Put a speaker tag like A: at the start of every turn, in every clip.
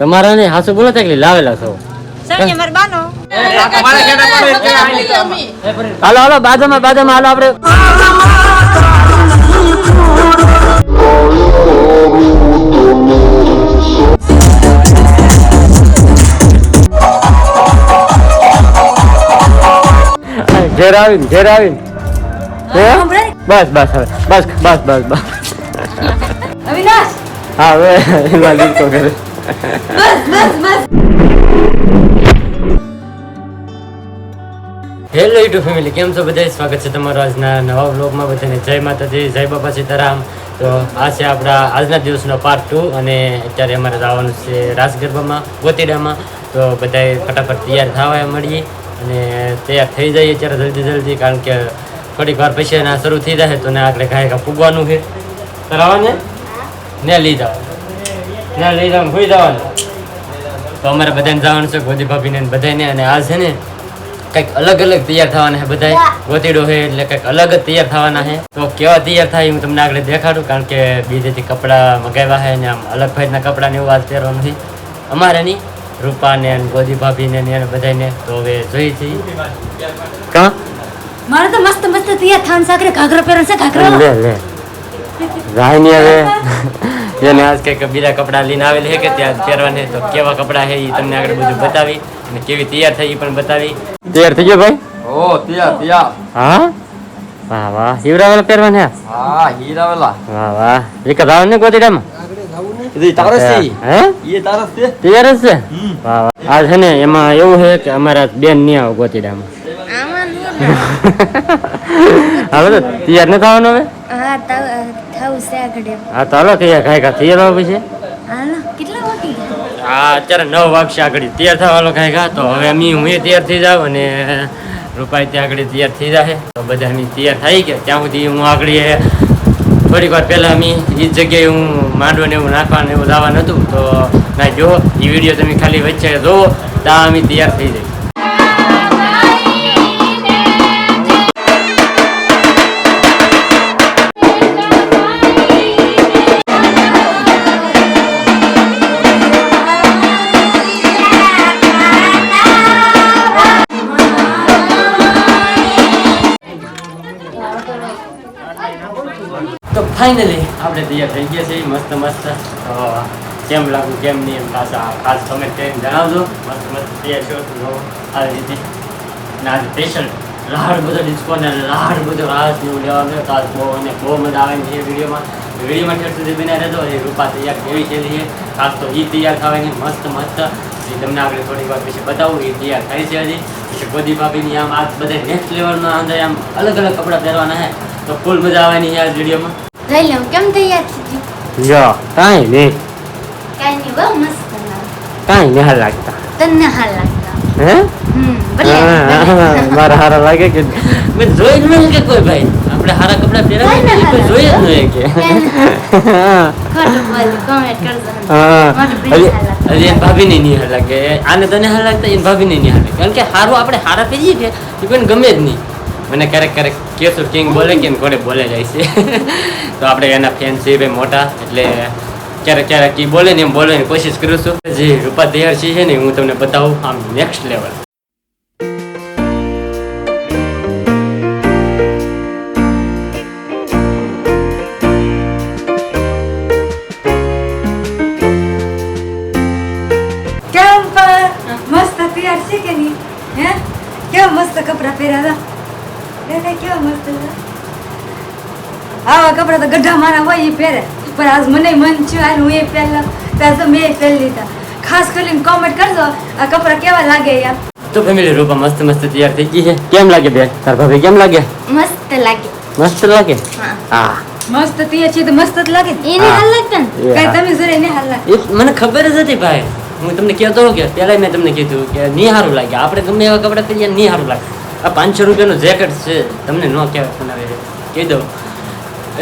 A: તમારા ને હાસુ બોલો તે લાવેલા છો.
B: સણી અમાર બાનો.
A: હાલો હાલો બાજુમાં બાજુમાં હાલો આપણે. ઘેર આવીને ઘેર આવીને. હે? બસ બસ હવે. બસ બસ બસ બસ.
B: અવિનાશ.
A: હા હવે એમાં લીધો કરે
B: બસ બસ બસ
A: હેલો યુટ્યુબ ફેમિલી કેમ છો બધા સ્વાગત છે તમારું આજના નવા બ્લોગમાં બધાને. જય માતાજી જય બાપા સીતારામ. તો આ છે આપણા આજના દિવસનો પાર્ટ ટુ અને અત્યારે અમારે જવાનું છે રાસ ગરબામાં ગોતીડામાં. તો બધાએ ફટાફટ તૈયાર થવા મળીએ અને તૈયાર થઈ જઈએ અત્યારે જલ્દી જલ્દી કારણ કે થોડીક વાર પછી શરૂ થઈ જાય તો ને આગળ કાંઈ કાંઈ ફૂગવાનું છે કરાવવાને ને? લઈ જવાનું ને લઈ જવાનું હોઈ જવાનું તો અમારે બધાને જવાનું છે ગોદી ભાભીને ને બધાને અને આ છે ને કંઈક અલગ અલગ તૈયાર થવાના છે બધા ગોતીડો છે એટલે કંઈક અલગ જ તૈયાર થવાના છે. તો કેવા તૈયાર થાય હું તમને આગળ દેખાડું કારણ કે બીજેથી કપડાં મગાવ્યા છે ને આમ અલગ ભાઈના કપડાં ને એવું આજ પહેરવાનું નથી. અમારે નહીં. રૂપાને ને ગોદી ભાભીને ને બધાને તો હવે જોઈ છીએ. કા?
B: મારે તો મસ્ત મસ્ત તૈયાર થવાનું સાકરે ઘાઘરો પહેરવાનું છે ઘાઘરો.
A: લે લે. ને હવે એને આજ કંઈક બીજા કપડાં લઈને આવેલી છે કે ત્યાં પહેરવાને તો કેવા કપડાં છે એ તમને આગળ બધું બતાવી અને કેવી તૈયાર થઈ પણ બતાવી. તૈયાર થઈ ગયો ભાઈ?
C: ઓ તૈયાર તૈયાર.
A: હા? વાહ વાહ. હીરાવાલા પહેરવાના?
C: હા હીરાવાલા
A: વાહ વાહ. એક જ આવે ને ગોતીડામાં
C: એ તારસ છે.
A: હે?
C: એ તારસ છે.
A: તૈયાર જ છે? વાહ વાહ. આ છે ને એમાં એવું છે કે અમારા બેન નહીં આવે ગોતીડામાં હવે તો તૈયાર ન થવાનું હવે?
B: છે આગળ
A: હા તો હાલો તૈયાર ખાઈ ખા તૈયાર આવે પછી?
B: હાલો કેટલા વાગી?
A: હા અત્યારે નવ વાગશે આગળ તૈયાર થવાનો કાંઈ ખા. તો હવે અમે હું તૈયાર થઈ જાઉં અને રૂપાઈ ત્યાં આગળ તૈયાર થઈ જાય તો બધા અમે તૈયાર થઈ ગયા. ત્યાં સુધી હું આગળ થોડીક વાર પહેલાં અમે એ જગ્યાએ હું માંડવો ને એવું નાખવાનું એવું લાવવાનું હતું. તો ના જો એ વીડિયો તમે ખાલી વચ્ચે જોવો ત્યાં અમે તૈયાર થઈ જાય ફાઇનલી આપણે તૈયાર થઈ ગયા છીએ. મસ્ત મસ્ત. તો કેમ લાગુ, કેમ નહીં એમ પાછા ખાસ કમેન્ટ કરીને જણાવજો. મસ્ત મસ્ત તૈયાર છો. તો આવી રીતે ને આજે સ્પેશિયલ લાડ બધો ડિસ્કો ને લાડ બધો રાસ ને એવું લેવાનું તો આજ બહુ અને બહુ મજા આવે છે વિડીયોમાં. વિડીયોમાં ઠેર સુધી બન્યા રહેજો. એ રૂપા તૈયાર કેવી છે એ. ખાસ તો એ તૈયાર થવાની મસ્ત મસ્ત. એ તમને આપણે થોડીક વાર પછી બતાવું. એ તૈયાર થાય છે હજી. પછી ગોદી ભાભીની આમ આ બધા નેક્સ્ટ લેવલના અંદર આમ અલગ અલગ કપડાં પહેરવાના છે. તો ફૂલ મજા આવવાની છે આ વિડીયોમાં.
B: જઈ લઉં કેમ તૈયાર થઈ ગયું
A: યો કાંઈ નહીં
B: કાંઈ નહીં બહુ મસ્ત લાગે
A: નહીં લાગતા
B: તને હાલ લાગતા
A: હે. મારા હારા લાગે કે મેં જોઈ જ નહીં કે કોઈ ભાઈ આપણે હારા કપડા પહેરાવે ને કોઈ જોઈ જ નહીં કે
B: ખોટું બોલ
A: ભાભી ભાભીને નહીં હાલ લાગે આને તને હાલ લાગતા એમ ભાભી ને નહીં હાલ લાગે કારણ કે હારું આપણે હારા પહેરીએ કે એ કોઈને ગમે જ નહીં મને ક્યારેક ક્યારેક કહેશું કિંગ બોલે કે ઘોડે બોલે જાય છે. તો આપણે એના ફેન છે ભાઈ મોટા, એટલે ક્યારેક ક્યારેક એ બોલે ને એમ બોલવાની કોશિશ કરું છું. જે રૂપા તૈયાર છે ને હું તમને બતાવું આમ નેક્સ્ટ લેવલ
B: કપડાં તો ગઢા મારા હોય એ પહેરે. પણ આજ મને મન થયું આ હું એ પહેરલા ત્યાં તો મેં પહેરી લીધા. ખાસ કરીને કોમેન્ટ કરજો આ કપડાં કેવા લાગે યાર?
A: તો ફેમિલી રૂપા મસ્ત મસ્ત તૈયાર થઈ ગઈ છે. કેમ લાગે બેન? તાર ભાભી કેમ લાગે?
B: મસ્ત લાગે.
A: મસ્ત લાગે?
B: હા.
A: હા.
B: મસ્ત તૈયાર છે તો મસ્ત જ લાગે. એને હાલ લાગતા ને? કઈ તમે જરે એને હાલ લાગે
A: મને ખબર જ હતી ભાઈ. હું તમને કહેતો હતો કે પહેલા મેં તમને કીધું કે નહીં સારું લાગે. આપણે ગમે એવા કપડાં પહેરીએ નહીં સારું લાગે. આ પાંચસો રૂપિયાનું જેકેટ છે. તમને ન કહેવાય કહી દઉં.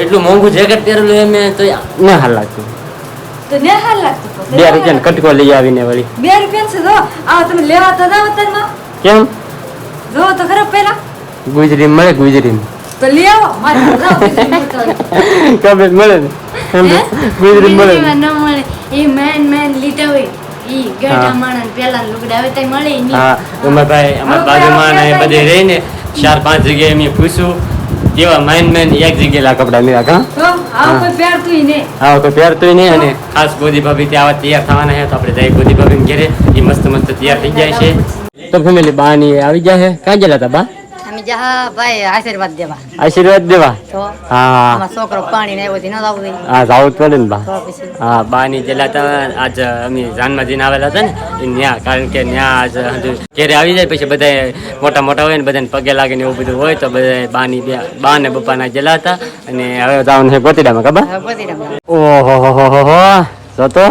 A: એટલું મોંઘું જેકેટ પહેરેલું એ મેં તો ન હાલ લાગતું
B: તો ને હાલ લાગતું
A: બે રૂપિયાનો કટકો લઈ આવીને વળી.
B: બે રૂપિયા છે જો. આ તમે લેવા તો જાવ તનમાં
A: કેમ?
B: જો તો ખરો પેલા
A: ગુજરી મળે ગુજરી.
B: તો લઈ આવો. મારે જાવ.
A: કબે મળે ને? એમ ગુજરી મળે
B: ન? મળે. એ મેન મેન લીધા હોય.
D: ઈ ગઢા માણસ પેલા લુગડા આવે તઈ મળે નહીં.
A: હા ઉમાભાઈ અમારા બાજુમાં ને બધે રહીને ચાર પાંચ જગ્યાએ મેં પૂછ્યું. તેવા માઇન મેન એક જગ્યાએ કપડા મેળા કા?
B: તો આવું કોઈ
A: હા પહેરતું નહીં અને ખાસ ગોદી ભાભી ત્યાં આવા તૈયાર થવાના છે તો આપણે જઈ ગોદી ભાભી ઘેરે. એ મસ્ત મસ્ત તૈયાર થઈ જાય છે. તો ફેમિલી બા ની આવી જાય છે. ક્યાં ગયેલા હતા બા?
D: જા ભાઈ આશીર્વાદ દેવા.
A: આશીર્વાદ દેવા? હા.
D: છોકરો પાણી ને આવ્યો ન લાવવું
A: હા જાવું પડે ને બા. હા બા ની જેલા હતા આજ અમે જાનમાં જઈને આવેલા હતા ને એ ન્યા કારણ કે ન્યા આજ ઘેરે આવી જાય પછી બધા મોટા મોટા હોય ને બધાને પગે લાગે ને એવું બધું હોય તો બધા બા ની બા ને બપ્પાના જેલા હતા અને હવે જવાનું છે ગોતીડામાં ખબર? ઓહો હો હો હો હો. જોતો?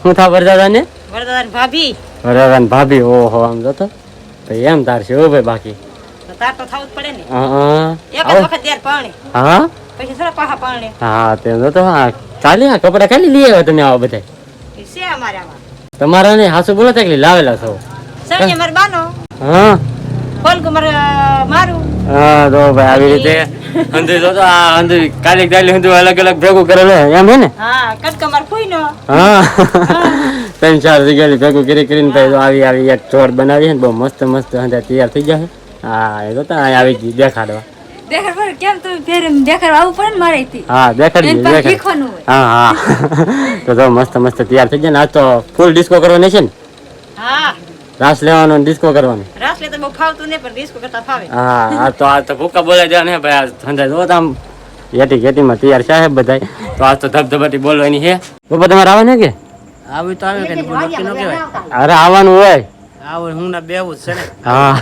A: શું થા વરદાદા ને
D: વરદાન ભાભી.
A: વરદાદા ભાભી ઓહો આમ જોતો? તો એમ તાર છે ઓ ભાઈ બાકી.
D: તો તો થવું જ પડે ને.
A: હા, હા.
D: એક જ વખત ત્યાર પાણી
A: હા?
D: પછી થોડા પાહા પાણી
A: હા તે હા. કાલે આ કપડા ખાલી લઈ આવ્યા તમે આવો બધા
D: છે અમારે આમાં.
A: તમારા ને હાસુ બોલો તો લાવેલા છો.
D: સૌને મારે બાનો.
A: હા.
D: મારું
A: હા તો ભાઈ આવી રીતે અંધુ તો આ અંધુ કાલે કાલે અંધુ અલગ અલગ ભેગું કરેલો એમ હે ને?
D: હા
A: હા. ત્રણ ચાર જગ્યાએ ભેગું કરી કરીને આવી આવી એક ચોર બનાવી બહુ મસ્ત મસ્ત તૈયાર થઈ જાય હા એ તો ત્યાં અહીં આવી ગઈ દેખાડવા.
B: દેખાડ કેમ તમે પહેરે દેખાડ આવવું પડે ને મારે
A: હા દેખાડી
B: એને
A: દે
B: પાસે
A: દેખાડ હા હા. તો જો મસ્ત મસ્ત તૈયાર થઈ જાય ને આજ તો ફૂલ ડિસ્કો કરવાની છે ને?
D: હા.
A: રાસ લેવાનો ડિસ્કો કરવાનો.
D: રાસ લે તો બહુ ફાવતું નહીં પણ ડિસ્કો કરતા ફાવે.
A: હા આ તો આ તો ભૂકા બોલાઈ જાય ને ભાઈ આ સંધા જો આમ એટી કેટીમાં તૈયાર છે બધાય. તો આજ તો ધબધબાટી બોલવાની છે. પપ્પા તમારે આવે ને કે?
E: આવી તો આવે કે
A: અરે આવવાનું હોય.
E: આવે હું ના બેવું છે ને.
A: હા.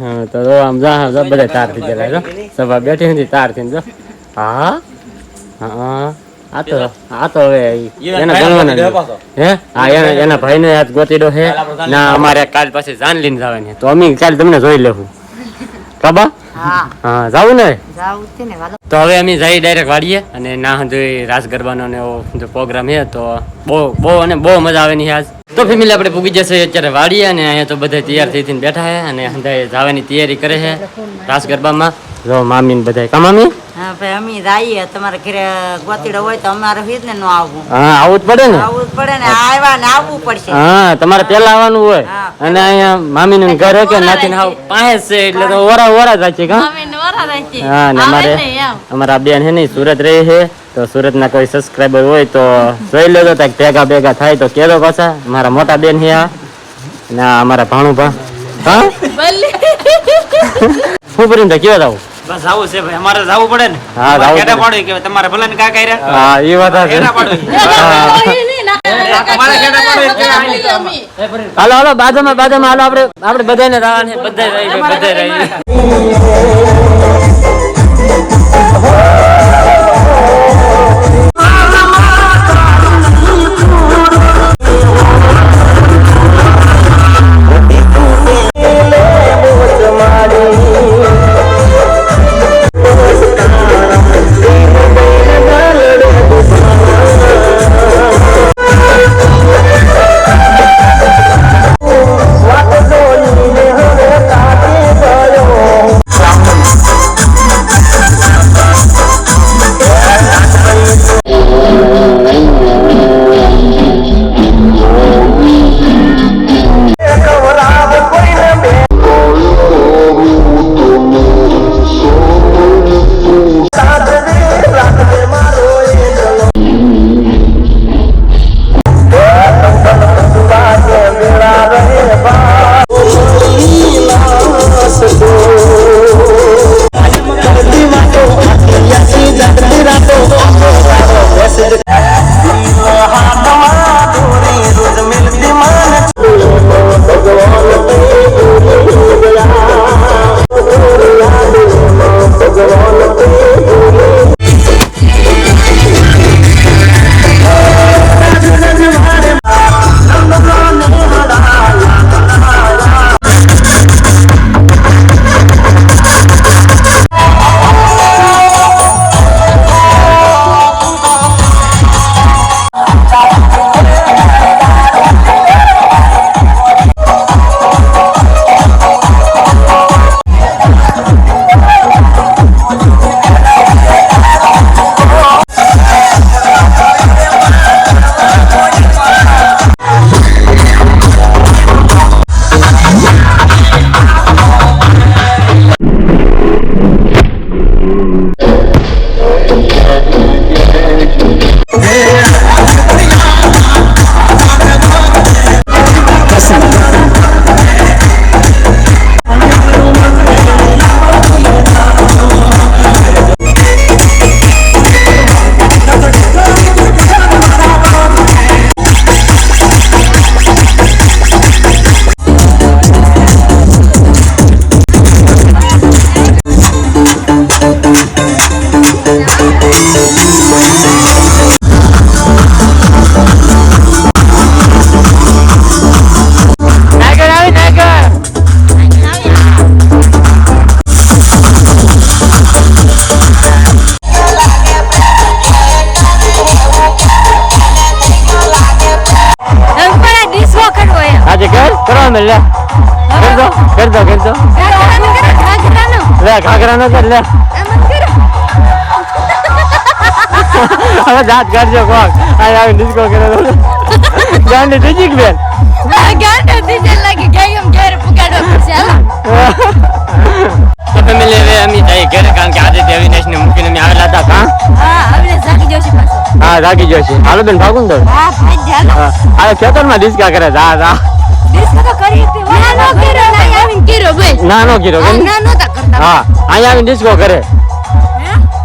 A: હા, તો આમ જા જા બધા તારથી ગયેલા જો સભા બેઠી હતી તારથી જો. હા? હા આ તો આ તો હવે એના ગણવાના હે? હા એના એના ભાઈને હાથ ગોતીડો છે ના અમારે કાલ પાસે જાન લઈને જવાની તો અમે કાલ તમને જોઈ લેવું. કબા
D: હા.
A: જાવું ને? તો હવે અમે જઈ ડાયરેક્ટ વાડીએ અને ના હંધુ રાસ ગરબાનો ને એવો પ્રોગ્રામ છે તો બહુ બહુ અને બહુ મજા આવે ની આજ. તો ફેમિલી આપણે પૂગી જશે અત્યારે વાડીએ અને અહીંયા તો બધા તૈયાર થઈ થઈને બેઠા છે અને હંધાએ જવાની તૈયારી કરે છે રાસ ગરબામાં. જો મામી ને બધા કા મામી?
D: ભાઈ અમે જઈએ તમારા ઘરે ગોતીડો હોય તો અમારે હિત ને ન આવવું.
A: હા આવું જ પડે ને?
D: આવવું જ પડે ને. આવ્યા ને આવવું પડશે.
A: હા તમારે પેલા આવવાનું હોય. અને અહીંયા મામી નું ઘર કે નાથી હાવ પાસે છે એટલે તો ઓરા ઓરા જાય છે કા હા ને અમારે અમારા બેન છે ને સુરત રહે છે. તો સુરતના કોઈ સબસ્ક્રાઈબર હોય તો જોઈ લેજો તો ભેગા ભેગા થાય તો કેજો પાછા. મારા મોટા બેન છે આ. ને અમારા ભાણું ભા હા શું કરીને કેવા જાવ?
E: બસ આવું છે ભાઈ. અમારે જવું પડે ને.
A: હા, જાવું
E: ખેડા કે તમારે ભલે ને કા કર્યા
A: હા એ વાત છે.
E: ખેડા પાડું પાડું
A: હાલો હાલો બાજુમાં બાજુમાં હાલો આપણે બધાને રહી બધાય રહી તમે લે કરજો કરજો કરજો
B: ઘાઘરાનું કરો, ઘાઘરાનું.
A: લે ઘાઘરા નો કર લે
B: કરો.
A: હવે જાત કરજો કોક આ આવી ડિસ્કો કરે તો ગાંડી ઠીક બેન
B: ગાંડો દીજે લાગી ગઈ એમ ઘેર પુગાડો પડશે, હાલો.
A: ફેમિલી હવે અમે જઈએ ઘરે કારણ કે આજે અવિનાશ ને મૂકીને અમે આવેલા હતા
B: હા, હવે જાગી જશે પાછો.
A: હા રાગી જોશે હાલો બેન ભાગું ને તો
B: હા, ભાઈ, ચાલો.
A: હા આ ખેતરમાં ડિસ્કા કરે જા જા
B: ડિસ્કો કિરો હા,
A: અહીંયા આવીને ડિસ્કો કરે.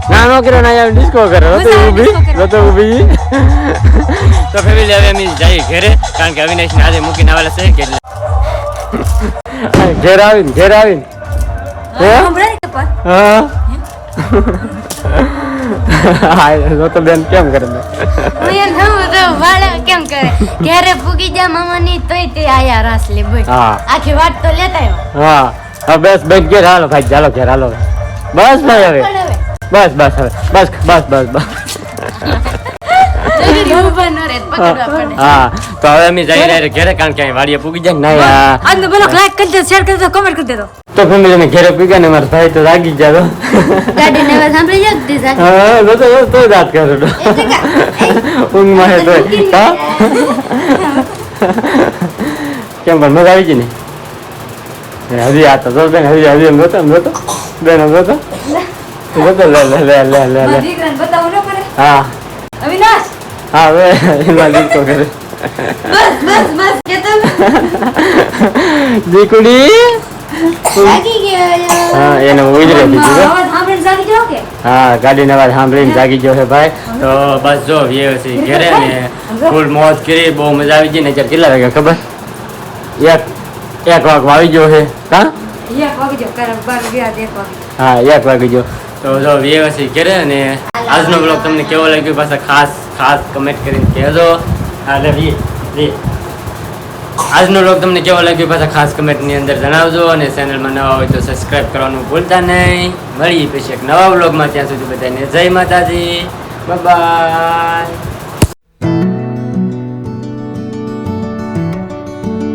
B: નાનો
A: કિરો નો આવીને ડિસ્કો કરે. રતો ઊભી. રતો ઊભી. તો ફેમિલી હવે અમે જઈએ ઘરે કારણ કે અવિનાશ ને આજે મૂકીને આવેલા છે કે ઘેર આવીને ઘેર આવીને. હે?
B: હા, સંભળાય
A: હા. હા? તો બેન કેમ કરે?
B: કેમ કરે ઘેરે પૂગી જા મામાની તોય તે આયા રાસ લે ભાઈ
A: હા.
B: આખી વાત તો લેતા આવ્યા.
A: હા. બસ બસ ઘેર હાલો ભાઈ ચાલો ઘેર હાલો. બસ ભાઈ હવે. બસ બસ હવે. બસ બસ બસ બસ. હા. તો હવે અમે જઈ રહ્યા ઘેરે કારણ કે વાડીએ પૂગી જાય ને
B: બ્લોગ લાઈક કરી દેજો શેર કરી દેજો કમેન્ટ કરી દેજો
A: તો ફેમિલી ને ઘેરે ને મારા ભાઈ તો રાગી ગયા
B: ગાડી ને સાંભળી જાવ દીધા.
A: હા તો તો તો વાત કરો તો. ઊંઘમાં તો હા? કેમ પણ મજા આવી ગઈ ને? હજી આ તો બેન હજી હજી એમ ગોતો એમ ગોતો બેન એમ ગોતો ગોતો લે લે લે લે લે લે. હા.
B: અવિનાશ!
A: હા હવે એમાં દીકો કરે.
B: બસ બસ બસ કે
A: દીકડી! હા એને દીધી હો.
B: જાગી જાઓ કે?
A: હા ગાડીને અવાજ સાંભળીને જાગી ગયો છે ભાઈ. તો બસ જો વ્યવ છે ઘરે ને ફૂલ મોજ કરી બહુ મજા આવી ગઈ ને અત્યારે કેટલા વાગ્યા ખબર? એક એક વાગ આવી ગયો છે. હા? હા એક વાગી ગયો. તો જો વ્યવ છે ઘરે ને આજનો બ્લોગ તમને કેવો લાગ્યો? પાછા ખાસ ખાસ કમેન્ટ કરીને કહેજો. હા લે વી વી આજનો બ્લોગ તમને કેવો લાગ્યો પાછા ખાસ કમેન્ટની અંદર જણાવજો અને ચેનલમાં નવા હોય તો સબસ્ક્રાઇબ કરવાનું ભૂલતા નહીં. મળીએ પછી એક નવા બ્લોગમાં ત્યાં સુધી બધાને જય માતાજી. બાય